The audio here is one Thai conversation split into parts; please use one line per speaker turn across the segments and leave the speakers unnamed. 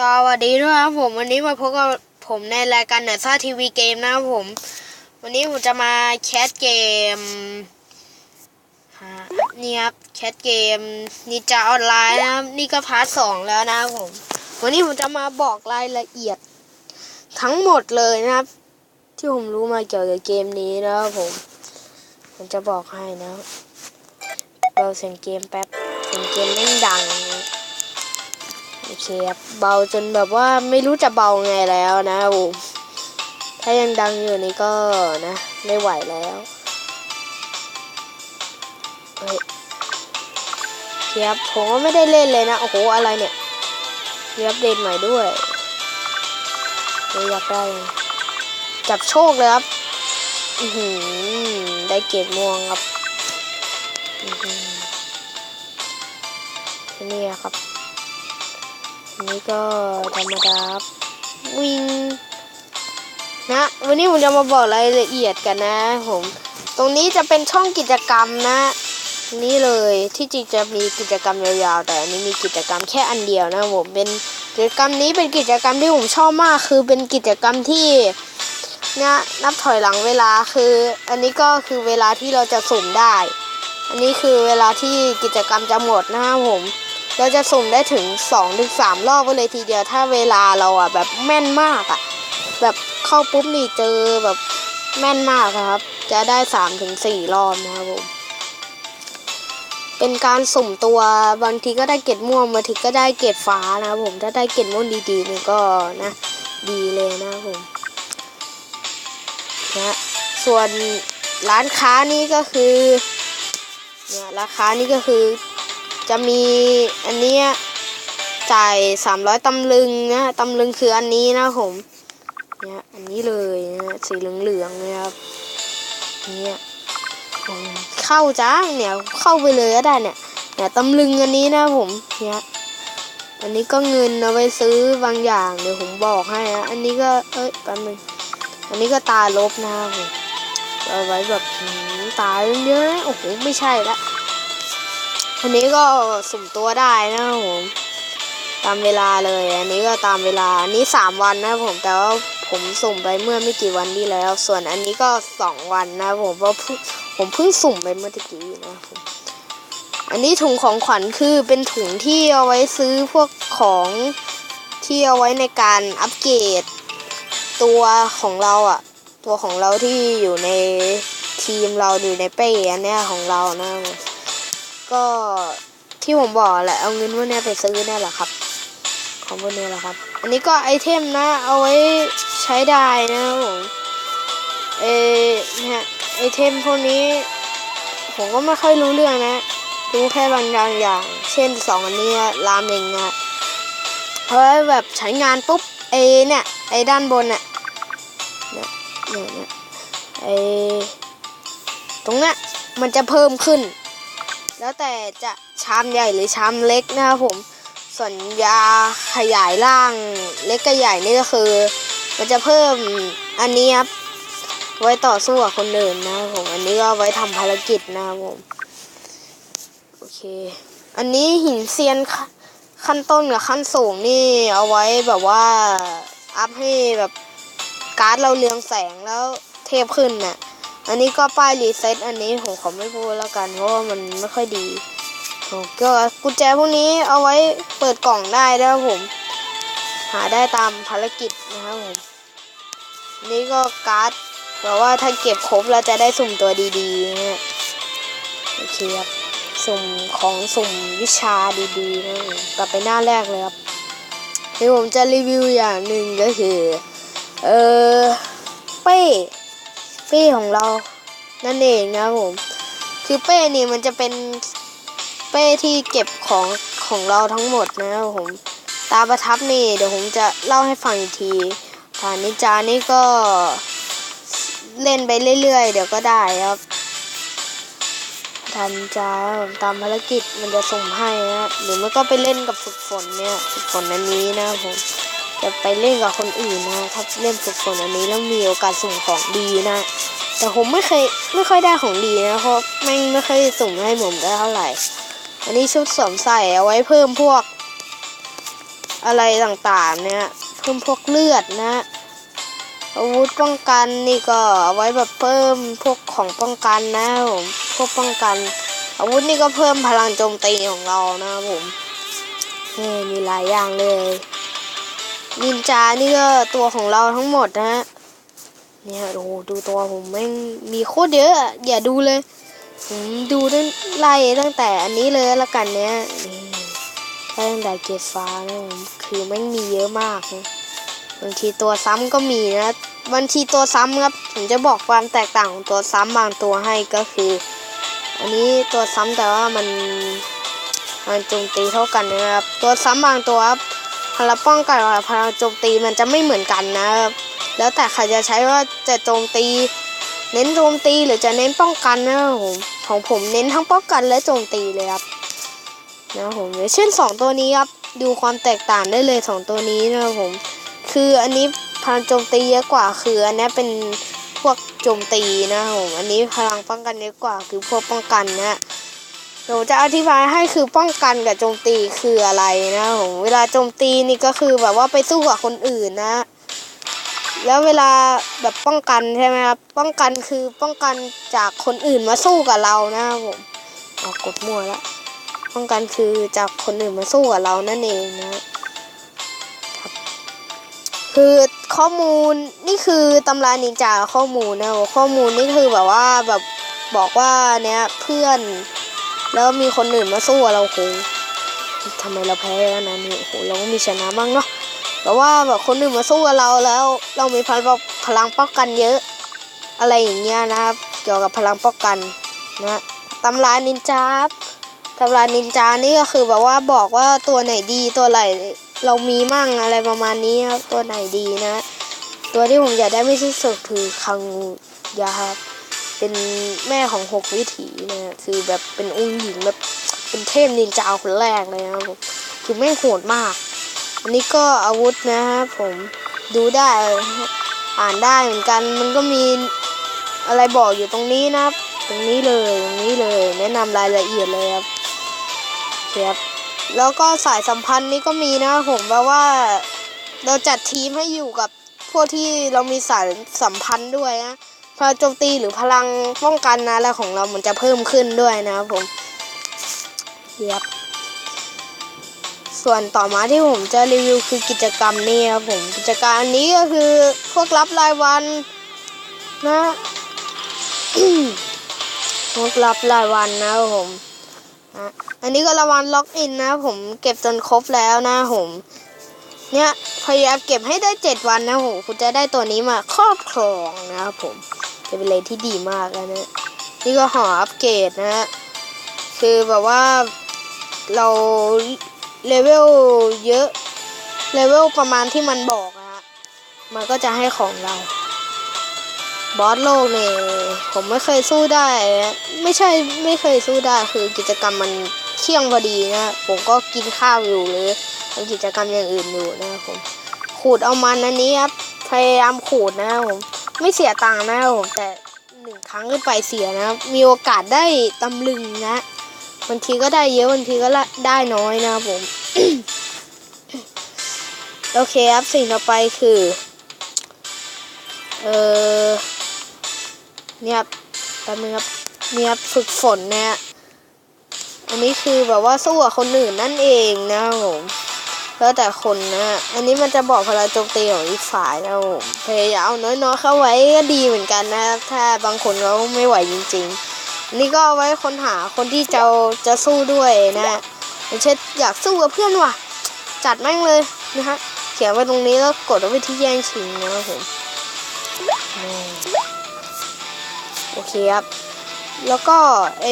สวัสดีด้วยครับผมวันนี้มาพบกับผมในรายการเนอร์ซ่าทีวีเกมนะครับผม วันนี้ผมจะมาแคสเกมนี่ครับแคสเกมนิจาออนไลน์นะครับนี่ก็พาร์ทสองแล้วนะครับผม วันนี้ผมจะมาบอกรายละเอียด ทั้งหมดเลยนะครับ ที่ผมรู้มาเกี่ยวกับเกมนี้นะครับผม ผมจะบอกให้นะเราเสียงเกมแป๊บเสียงเกมไม่งดังนะ โอเคครับเบาจนแบบว่าไม่รู้จะเบาไงแล้วนะผมถ้ายังดังอยู่นี่ก็นะ ไม่ไหวแล้วเฮ้ยเทียบผมก็ไม่ได้เล่นเลยนะ โอ้โห อะไรเนี่ยมีอัปเดตใหม่ด้วยเฮ้ยอยากได้ จับโชคเลยครับ อือหือได้เกรดม่วงครับอือหือนี่ครับ นี้ก็ธรรมดาวิ่งนะ วันนี้ผมจะมาบอกรายละเอียดกันนะผม ตรงนี้จะเป็นช่องกิจกรรมนะ นี่เลยที่จริงจะมีกิจกรรมยาวๆ แต่อันนี้มีกิจกรรมแค่อันเดียวนะผมเป็นกิจกรรมนี้เป็นกิจกรรมที่ผมชอบมาก คือเป็นกิจกรรมที่นะนับถอยหลังเวลาคือ อันนี้ก็คือเวลาที่เราจะสุ่มได้ อันนี้คือเวลาที่กิจกรรมจะหมดนะครับผม เราจะสุ่มได้ถึง2อถึงสรอบไปเลยทีเดียวถ้าเวลาเราอะแบบแม่นมากอะ แบบเข้าปุ๊บนี่เจอแบบแม่นมากครับ จะได้3าถึงสรอบนะครับผมเป็นการสุ่มตัวบางทีก็ได้เกรดม่วงบางทีก็ได้เกรดฟ้านะครับผมถ้าได้เกรดม่วงดีๆนี่ก็นะดีเลยนะครับผมนะส่วนร้านค้านี่ก็คือเนี่ยราคานี่ก็คือ จะมีอันเนี้ยจ่ายสามร้อยตำลึงนะตำลึงคืออันนี้นะผมเนี่ยอันนี้เลยนะสีเหลืองๆนะครับเนี่ยเข้าจ้าเนี่ยเข้าไปเลยก็ได้เนี่ยเนี่ยตำลึงอันนี้นะผมเนี่ยอันนี้ก็เงินเอาไว้ซื้อบางอย่างเดี๋ยวผมบอกให้นะอันนี้ก็เอ้ยแป๊บนึงอันนี้ก็ตาลบนะครับผมเอาไว้แบบตาเยอะๆโอ้โหไม่ใช่ละ อันนี้ก็สุ่มตัวได้นะครับผม ตามเวลาเลย อันนี้ก็ตามเวลา อันนี้สามวันนะครับผม แต่ว่าผมสุ่มไปเมื่อไม่กี่วันที่แล้ว ส่วนอันนี้ก็สองวันนะครับผม เพราะผมเพิ่งสุ่มไปเมื่อตะกี้นะครับผมอันนี้ถุงของขวัญคือเป็นถุงที่เอาไว้ซื้อพวกของที่เอาไว้ในการอัปเกรดตัวของเราอะตัวของเราที่อยู่ในทีมเราอยู่ในเป้เนี้ยของเรานะ ก็ที่ผมบอกแหละเอาเงินพวกนี้ไปซื้อนี่แหละครับ ของพวกนี้แหละครับ อันนี้ก็ไอเทมนะ เอาไว้ใช้ได้นะผมเอเนี่ยไอเทมพวกนี้ ผมก็ไม่ค่อยรู้เรื่องนะ รู้แค่บางอย่างอย่างเช่นสองอันนี้รามเองนะเพราะว่าแบบใช้งานปุ๊บไอเนี่ยไอด้านบนเนี่ยเนี่ยเนี่ยเนี่ยไอตรงเนี้ยมันจะเพิ่มขึ้น แล้วแต่จะชามใหญ่หรือชามเล็กนะครับผมส่วนยาขยายร่างเล็กกับใหญ่นี่ก็คือ มันจะเพิ่มอันนี้ครับไว้ต่อสู้กับคนอื่นนะครับผมอันนี้ก็ไว้ทำภารกิจนะครับผมโอเค อันนี้หินเซียนขั้นต้นกับขั้นสูงนี่เอาไว้แบบว่าอัพให้แบบการ์ดเราเรืองแสงแล้วเทพขึ้นน่ะ อันนี้ก็ป้ายรีเซ็ตอันนี้ผมขอไม่พูดแล้วกันเพราะว่ามันไม่ค่อยดีก็กุญแจพวกนี้เอาไว้เปิดกล่องได้นะครับผม หาได้ตามภารกิจนะครับผมนี่ก็การ์ดแปลว่าถ้าเก็บครบเราจะได้สุ่มตัวดีๆนะโอเคครับสุ่มของสุ่มวิชาดีๆนะกลับไปหน้าแรกเลยครับเดี๋ยวผมจะรีวิวอย่างหนึ่งก็คือ เออเป้ เป้ของเรา นั่นเองนะผม คือเป้นี่มันจะเป็นเป้ที่เก็บของของเราทั้งหมดนะครับผม ตาประทับนี่เดี๋ยวผมจะเล่าให้ฟังอีกทีฐานนิจานี่ก็เล่นไปเรื่อยๆ เดี๋ยวก็ได้ครับฐานิจาตามภารกิจมันจะส่งให้นะหรือมันก็ไปเล่นกับฝึกฝนเนี่ยฝึกฝนอันนี้นะผม จะไปเล่นกับคนอื่นนะถ้าเล่นฝึกฝนอันนี้แล้วมีโอกาสสุ่มของดีนะ แต่ผมไม่เคยไม่ค่อยได้ของดีนะเพราะไม่งไม่ค่อยสุ่มให้ผมได้เท่าไหร่ อันนี้ชุดสวมใส่เอาไว้เพิ่มพวก อะไรต่างๆเนี่ยเพิ่มพวกเลือดนะอาวุธป้องกันนี่ก็เอาไว้แบบเพิ่มพวกของป้องกันนะผมพวกป้องกัน อาวุธนี่ก็เพิ่มพลังโจมตีของเรานะผมนี่มีหลายอย่างเลย นินจานี่ก็ตัวของเราทั้งหมดนะฮะเนี่ยดูดูตัวผมแม่งมีโคตรเยอะอย่าดูเลยผมดูตั้งไล่ตั้งแต่อันนี้เลยละกันเนี้ยนี่ไล่ตั้งแต่เกรดฟ้านะผมคือแม่งมีเยอะมากนะบางทีตัวซ้ำก็มีนะบางทีตัวซ้ำครับผมจะบอกความแตกต่างของตัวซ้ำบางตัวให้ก็คือ อันนี้ตัวซ้ำแต่ว่ามันมันโจมตีเท่ากันนะครับ ตัวซ้ำบางตัวครับ พลังป้องกันกับพลังโจมตีมันจะไม่เหมือนกันนะครับแล้วแต่ใครจะใช้ว่าจะโจมตี เน้นโจมตีหรือจะเน้นป้องกันนะครับผมของผมเน้นทั้งป้องกันและโจมตีเลยครับนะครับผมอย่างเช่นสองตัวนี้ครับดูความแตกต่างได้เลยสองตัวนี้นะครับผม คืออันนี้พลังโจมตีเยอะกว่าคืออันนี้เป็นพวกโจมตีนะครับผมอันนี้พลังป้องกันเยอะกว่าคือพวกป้องกันนะ เดี๋ยวจะอธิบายให้คือป้องกันกับโจมตีคืออะไรนะผมเวลาโจมตีนี่ก็คือแบบว่าไปสู้กับคนอื่นนะ แล้วเวลาแบบป้องกันใช่ไหมครับป้องกันคือป้องกันจากคนอื่นมาสู้กับเรานะครับผมออกกดมั่วแล้วป้องกันคือจากคนอื่นมาสู้กับเรานั่นเองนะครับคือข้อมูลนี่คือตำรานินจาข้อมูลนะข้อมูลนี่คือแบบว่าแบบบอกว่าเนี้ยเพื่อน แล้วมีคนอื่นมาสู้เราโหทำไมเราแพ้แล้วนะนี่โหเราก็มีชนะบ้างเนาะแต่ว่าแบบคนอื่นมาสู้กับเราแล้ว เรามีพลังพลังป้องกันเยอะ อะไรอย่างเงี้ยนะครับ เกี่ยวกับพลังป้องกันนะตำรานินจาครับตำรานินจานี่ก็คือแบบว่าบอกว่าตัวไหนดีตัวไหนเรามีมั่งอะไรประมาณนี้ครับตัวไหนดีนะ ตัวที่ผมอยากได้ไม่ที่สุดคือคังยาครับ เป็นแม่ของหกวิถีนะคือแบบเป็นองค์หญิงแบบเป็นเทพนินจาคนแรกเลยนะครับผมคือแม่งโหดมาก อันนี้ก็อาวุธนะครับผมดูได้อ่านได้เหมือนกันมันก็มีอะไรบอกอยู่ตรงนี้นะครับ ตรงนี้เลยตรงนี้เลย แนะนำรายละเอียดเลยครับครับแล้วก็สายสัมพันธ์นี้ก็มีนะครับผมแปลว่า เราจัดทีมให้อยู่กับพวกที่เรามีสายสัมพันธ์ด้วยนะ พลังโจมตีหรือพลังป้องกันนะอะไรของเรามันจะเพิ่มขึ้นด้วยนะครับผมครับส่วนต่อมาที่ผมจะรีวิวคือกิจกรรมนี่ครับผมกิจกรรมอันนี้ก็คือพวกรับรายวันนะพวกรับรายวันนะครับผมอันนี้ก็รางวัลล็อกอินนะผมเก็บจนครบแล้วนะผมเนี่ยพยายามเก็บให้ได้เจ็ดวันนะผมคุณจะได้ตัวนี้มาครอบครองนะครับผม จะเป็นอะไรที่ดีมากแล้วนะนี่ก็หออัปเกรดนะฮะคือแบบว่าเราเลเวลเยอะเลเวลประมาณที่มันบอกอะฮะมันก็จะให้ของเราบอสโลกเนี่ยผมไม่เคยสู้ได้ ไม่ใช่ไม่เคยสู้ได้คือกิจกรรมมันเที่ยงพอดีนะ ผมก็กินข้าวอยู่หรือทำกิจกรรมอย่างอื่นอยู่นะครับผมขูดเอามันอันนี้ครับพยายามขูดนะครับผม ไม่เสียตังค์นะครับผมแต่หนึ่งครั้งขึ้นไปเสียนะครับ มีโอกาสได้ตำลึงนะบางทีก็ได้เยอะบางทีก็ได้น้อยนะครับผม โอเคครับสิ่งต่อไปคือ เออเนี่ยครับแป๊บนึงครับเนี่ยครับฝึกฝนเนี่ยอันนี้คือแบบว่าสู้กับคนอื่นนั่นเองนะครับผม แล้วแต่คนนะ อันนี้มันจะบอกพลังโจมตีของอีกฝ่ายนะครับผมพยายามเอาน้อยๆเข้าไว้ก็ดีเหมือนกันนะ ถ้าบางคนเขาไม่ไหวจริงๆอันนี้ก็เอาไว้คนหาคนที่จะจะสู้ด้วยนะอย่างเช่นอยากสู้กับเพื่อนว่ะ จัดแม่งเลยนะฮะ เขียนไว้ตรงนี้แล้วกดเอาไปที่แย่งชิงนะครับผมอืมโอเคครับ แล้วก็ไอ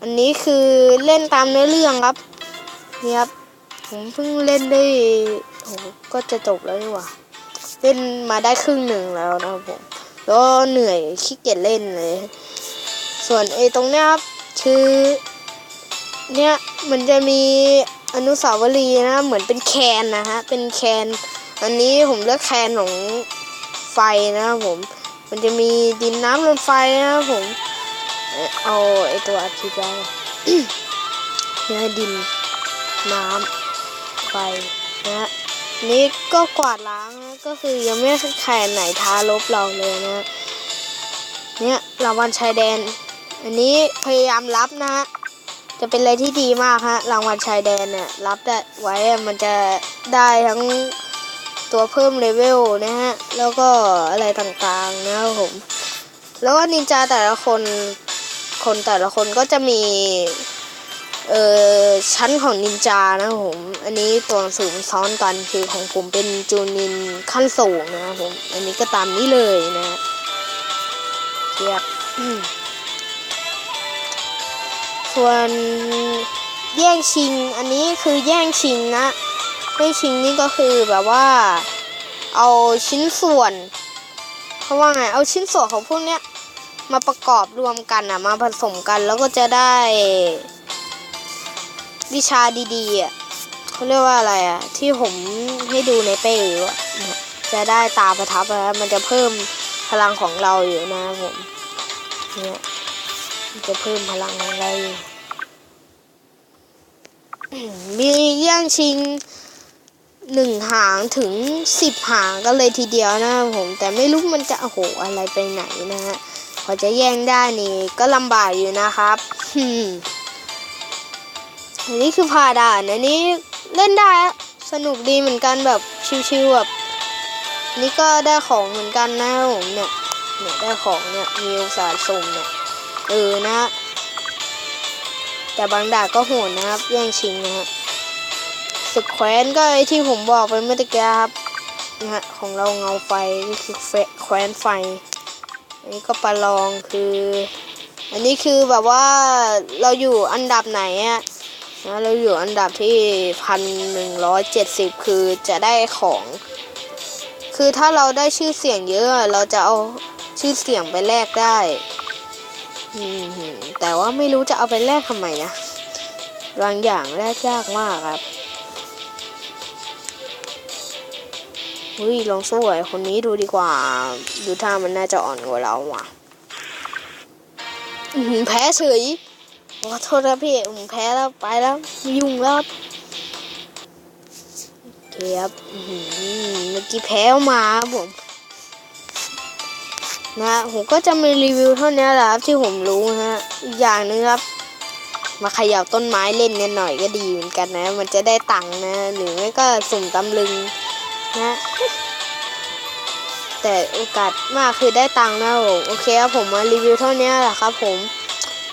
อันนี้คือเล่นตามเนื้อเรื่องครับ นี่ครับ ผมเพิ่งเล่นได้โหก็จะจบแล้วนี่หว่าเล่นมาได้ครึ่งหนึ่งแล้วนะครับผมแล้วเหนื่อยขี้เกียจเล่นเลย ส่วนไอ้ตรงเนี้ยครับคือเนี่ยมันจะมีอนุสาวรีย์นะ เหมือนเป็นแคนนะฮะ เป็นแคน อันนี้ผมเลือกแคนของไฟนะครับผม มันจะมีดินน้ำลมไฟนะครับผม เอาไอตัวอาทิตย์ไว้เนี่ยดินน้ำ ไฟนะฮะนี่ก็กวาดล้างนะก็คือยังไม่ใครไหนท้าลบเราเลยนะเนี่ยรางวัลชายแดน อันนี้พยายามรับนะฮะจะเป็นอะไรที่ดีมากฮะรางวัลชายแดนเนี่ยรับได้ไว้มันจะได้ทั้งตัวเพิ่มเลเวลนะฮะแล้วก็อะไรต่างๆนะครับผม แล้วก็นินจาแต่ละคนคนแต่ละคนก็จะมี เอ่อชั้นของนินจานะผม อันนี้ตัวหนังซ้อนกันคือของผมเป็นจูนินขั้นสูงนะครับผม อันนี้ก็ตามนี้เลยนะเทียบส่วนแย่งชิง อันนี้คือแย่งชิงนะแย่งชิงนี่ก็คือแบบว่า เอาชิ้นส่วนเขาว่าไงเอาชิ้นส่วนของพวกเนี้ยมาประกอบรวมกันอะมาผสมกันแล้วก็จะได้ วิชาดีๆอะเขาเรียกว่าอะไรอะ ที่ผมให้ดูในเป้อยู่อะจะได้ตาประทับแล้วมันจะเพิ่มพลังของเราอยู่นะผมเนี่ยมันจะเพิ่มพลังของเราอยู่มีแย่งชิงหนึ่งหางถึงสิบหางกันเลยทีเดียวนะผม แต่ไม่รู้มันจะโอ้โหอะไรไปไหนนะฮะพอจะแย่งได้นี่ก็ลำบากอยู่นะครับ นนี้คือพาด่านอันนี้เล่นได้สนุกดีเหมือนกันแบบชิวๆแบบนี่ก็ได้ของเหมือนกันนะผมเนี่ยเนี่ยได้ของเนี่ยมีอุตสาห์สุ่มเนี่ยเออนะ แต่บางด่านก็โหดนะครับแย่งชิงนะฮะศึกแคว้นก็ไอที่ผมบอกไปเมื่อตะกี้ครับนะฮะของเราเงาไฟนี่คือแฟแคว้นไฟ อันนี้ก็ประลองคือ อันนี้คือแบบว่าเราอยู่อันดับไหนอะ นะเราอยู่อันดับที่พันหนึ่งร้อยเจ็ดสิบคือจะได้ของ คือถ้าเราได้ชื่อเสียงเยอะ เราจะเอาชื่อเสียงไปแลกได้แต่ว่าไม่รู้จะเอาไปแลกทำไมนะบางอย่างแลกยากมากครับอุ้ยลองสู้ไอ้คนนี้ดูดีกว่า ดูท่ามันน่าจะอ่อนกว่าเราว่ะแพ้เฉย ขอโทษนะพี่ผมแพ้แล้วไปแล้วยุ่งแล้วครับโอเคครับเมื่อกี้แพ้มาครับผม นะผมก็จะมีรีวิวเท่านี้แหละครับที่ผมรู้นะฮะอีกอย่างหนึงครับ มาขย่าต้นไม้เล่นกันหน่อยก็ดีเหมือนกันนะ มันจะได้ตังค์นะหรือไม่ก็สุ่มตำลึงนะแต่โอกาสมากคือได้ตังค์นะผมโอเคครับผมมารีวิวเท่านี้แหละครับผม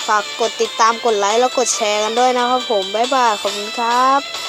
ฝากกดติดตามกดไลค์แล้วกดแชร์กันด้วยนะครับผม บ๊ายบาย ขอบคุณครับ